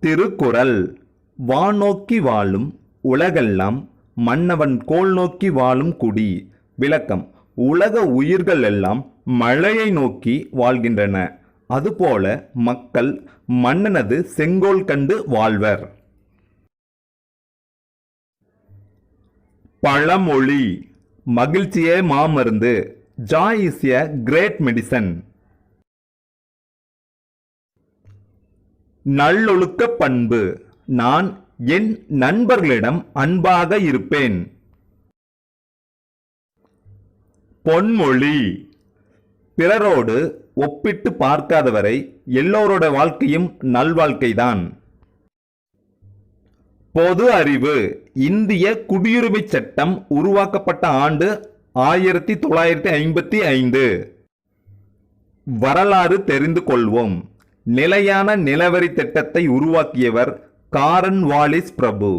திருக்குறள். வானோக்கி வாழும் உலகெல்லாம் மன்னவன் கோல் நோக்கி வாழும் குடி. விளக்கம். உலக உயிர்கள் எல்லாம் மழையை நோக்கி வாழ்கின்றன. அதுபோல மக்கள் மன்னனது செங்கோல் கண்டு வாழ்வர். பழமொழி. மகிழ்ச்சியே மாமருந்து. Joy is a great medicine. நல்லொழுக்க பண்பு. நான் என் நண்பர்களிடம் அன்பாக இருப்பேன். பொன்மொழி. பிறரோடு ஒப்பிட்டு பார்க்காதவரை எல்லோரோட வாழ்க்கையும் நல்வாழ்க்கைதான் பொது அறிவு. இந்திய குடியுரிமைச் சட்டம் உருவாக்கப்பட்ட ஆண்டு ஆயிரத்தி தொள்ளாயிரத்தி ஐம்பத்தி ஐந்து. வரலாறு தெரிந்து கொள்வோம். நிலையான நிலவரி திட்டத்தை உருவாக்கியவர் காரன் வாலிஸ் பிரபு.